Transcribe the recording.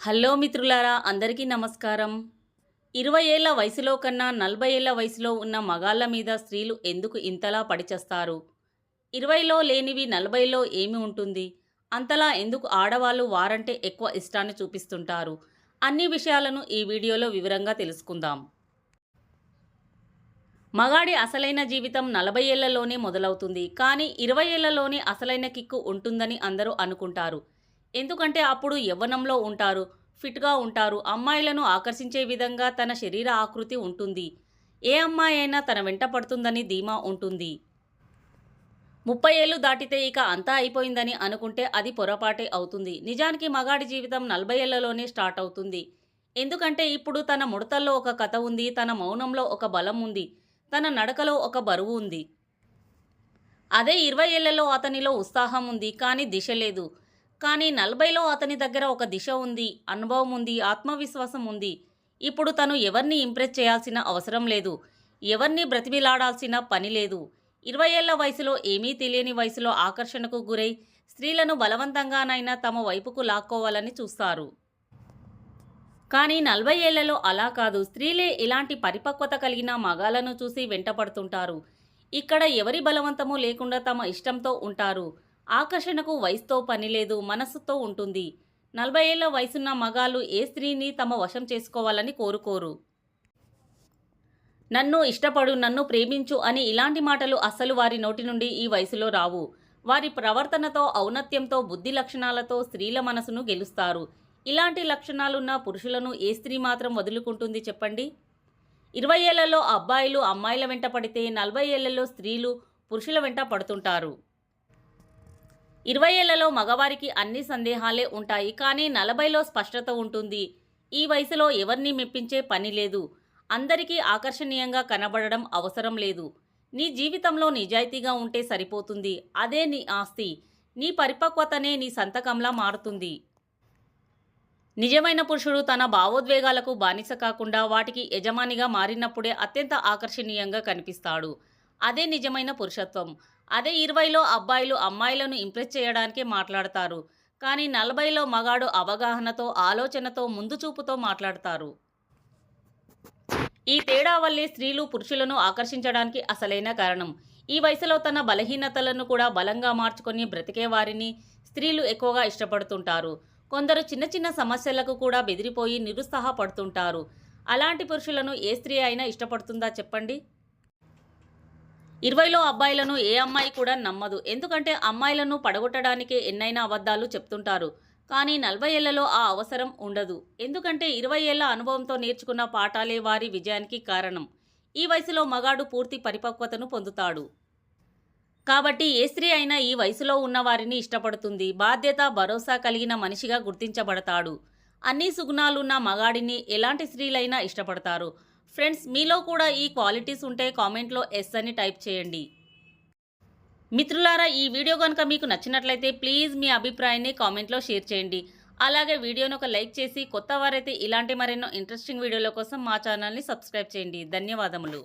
Hello మిత్రులారా అందరికీ నమస్కారం. ఇరవై ఏళ్ళ వయసులో కన్నా నలభై ఏళ్ళ వయసులో ఉన్న మగాళ్ళ మీద స్త్రీలు ఎందుకు ఇంతలా పడిచేస్తారు? ఇరవైలో లేనివి నలభైలో ఏమి ఉంటుంది? అంతలా ఎందుకు ఆడవాళ్ళు వారంటే ఎక్కువ ఇష్టాన్ని చూపిస్తుంటారు? అన్ని విషయాలను ఈ వీడియోలో వివరంగా తెలుసుకుందాం. మగాడి అసలైన జీవితం నలభై ఏళ్ళలోనే మొదలవుతుంది. కానీ ఇరవై ఏళ్ళలోనే అసలైన కిక్కు ఉంటుందని అందరూ అనుకుంటారు. ఎందుకంటే అప్పుడు యవ్వనంలో ఉంటారు ఫిట్గా ఉంటారు అమ్మాయిలను ఆకర్షించే విధంగా తన శరీర ఆకృతి ఉంటుంది. ఏ అమ్మాయి అయినా తన వెంట పడుతుందని ధీమా ఉంటుంది. ముప్పై ఏళ్ళు దాటితే ఇక అంతా అయిపోయిందని అనుకుంటే అది పొరపాటే అవుతుంది. నిజానికి మగాడి జీవితం నలభై ఏళ్ళలోనే స్టార్ట్ అవుతుంది. ఎందుకంటే ఇప్పుడు తన ముడతల్లో ఒక కథ ఉంది తన మౌనంలో ఒక బలం ఉంది తన నడకలో ఒక బరువు ఉంది. అదే ఇరవై ఏళ్ళలో అతనిలో ఉత్సాహం ఉంది కానీ దిశ లేదు. కానీ నలభైలో అతని దగ్గర ఒక దిశ ఉంది అనుభవం ఉంది ఆత్మవిశ్వాసం ఉంది. ఇప్పుడు తను ఎవరిని ఇంప్రెస్ చేయాల్సిన అవసరం లేదు. ఎవరిని బ్రతిమిలాడాల్సిన పని లేదు. ఇరవై ఏళ్ళ వయసులో ఏమీ తెలియని వయసులో ఆకర్షణకు గురై స్త్రీలను బలవంతంగానైనా తమ వైపుకు లాక్కోవాలని చూస్తారు. కానీ నలభై ఏళ్ళలో అలా కాదు. స్త్రీలే ఇలాంటి పరిపక్వత కలిగిన మగాలను చూసి వెంటపడుతుంటారు. ఇక్కడ ఎవరి బలవంతము లేకుండా తమ ఇష్టంతో ఉంటారు. ఆకర్షణకు వయసుతో పని లేదు మనస్సుతో ఉంటుంది. నలభై ఏళ్ళ వయసున్న మగాళ్ళు ఏ స్త్రీని తమ వశం చేసుకోవాలని కోరుకోరు? నన్ను ఇష్టపడు నన్ను ప్రేమించు అని ఇలాంటి మాటలు అస్సలు వారి నోటి నుండి ఈ వయసులో రావు. వారి ప్రవర్తనతో ఔన్నత్యంతో బుద్ధి లక్షణాలతో స్త్రీల మనసును గెలుస్తారు. ఇలాంటి లక్షణాలున్న పురుషులను ఏ స్త్రీ మాత్రం వదులుకుంటుంది చెప్పండి? ఇరవై ఏళ్ళలో అబ్బాయిలు అమ్మాయిల వెంట పడితే నలభై ఏళ్ళలో స్త్రీలు పురుషుల వెంట పడుతుంటారు. ఇరవై ఏళ్ళలో మగవారికి అన్ని సందేహాలే ఉంటాయి కానీ నలభైలో స్పష్టత ఉంటుంది. ఈ వయసులో ఎవరిని మెప్పించే పని లేదు. అందరికీ ఆకర్షణీయంగా కనబడడం అవసరం లేదు. నీ జీవితంలో నిజాయితీగా ఉంటే సరిపోతుంది. అదే నీ ఆస్తి. నీ పరిపక్వతనే నీ సంతకంలా మారుతుంది. నిజమైన పురుషుడు తన భావోద్వేగాలకు బానిస కాకుండా వాటికి యజమానిగా మారినప్పుడే అత్యంత ఆకర్షణీయంగా కనిపిస్తాడు. అదే నిజమైన పురుషత్వం. అదే ఇరవైలో అబ్బాయిలు అమ్మాయిలను ఇంప్రెస్ చేయడానికే మాట్లాడతారు. కానీ నలభైలో మగాడు అవగాహనతో ఆలోచనతో ముందు చూపుతో మాట్లాడతారు. ఈ తేడా వల్లే స్త్రీలు పురుషులను ఆకర్షించడానికి అసలైన కారణం. ఈ వయసులో తన బలహీనతలను కూడా బలంగా మార్చుకొని బ్రతికే వారిని స్త్రీలు ఎక్కువగా ఇష్టపడుతుంటారు. కొందరు చిన్న చిన్న సమస్యలకు కూడా బెదిరిపోయి నిరుత్సాహపడుతుంటారు. అలాంటి పురుషులను ఏ స్త్రీ అయినా ఇష్టపడుతుందా చెప్పండి? ఇరవైలో అబ్బాయిలను ఏ అమ్మాయి కూడా నమ్మదు. ఎందుకంటే అమ్మాయిలను పడగొట్టడానికే ఎన్నైనా అబద్ధాలు చెప్తుంటారు. కానీ నలభై ఏళ్ళలో ఆ అవసరం ఉండదు. ఎందుకంటే ఇరవై ఏళ్ళ అనుభవంతో నేర్చుకున్న పాఠాలే వారి విజయానికి కారణం. ఈ వయసులో మగాడు పూర్తి పరిపక్వతను పొందుతాడు. కాబట్టి ఏ స్త్రీ అయినా ఈ వయసులో ఉన్న వారిని ఇష్టపడుతుంది. బాధ్యత భరోసా కలిగిన మనిషిగా గుర్తించబడతాడు. అన్ని సుగుణాలున్న మగాడిని ఎలాంటి స్త్రీలైనా ఇష్టపడతారు. ఫ్రెండ్స్ మీలో కూడా ఈ క్వాలిటీస్ ఉంటే కామెంట్లో ఎస్ అని టైప్ చేయండి. మిత్రులారా ఈ వీడియో కనుక మీకు నచ్చినట్లయితే ప్లీజ్ మీ అభిప్రాయాన్ని కామెంట్లో షేర్ చేయండి. అలాగే వీడియోను ఒక లైక్ చేసి కొత్త వారైతే ఇలాంటి మరెన్నో ఇంట్రెస్టింగ్ వీడియోల కోసం మా ఛానల్ని సబ్స్క్రైబ్ చేయండి. ధన్యవాదములు.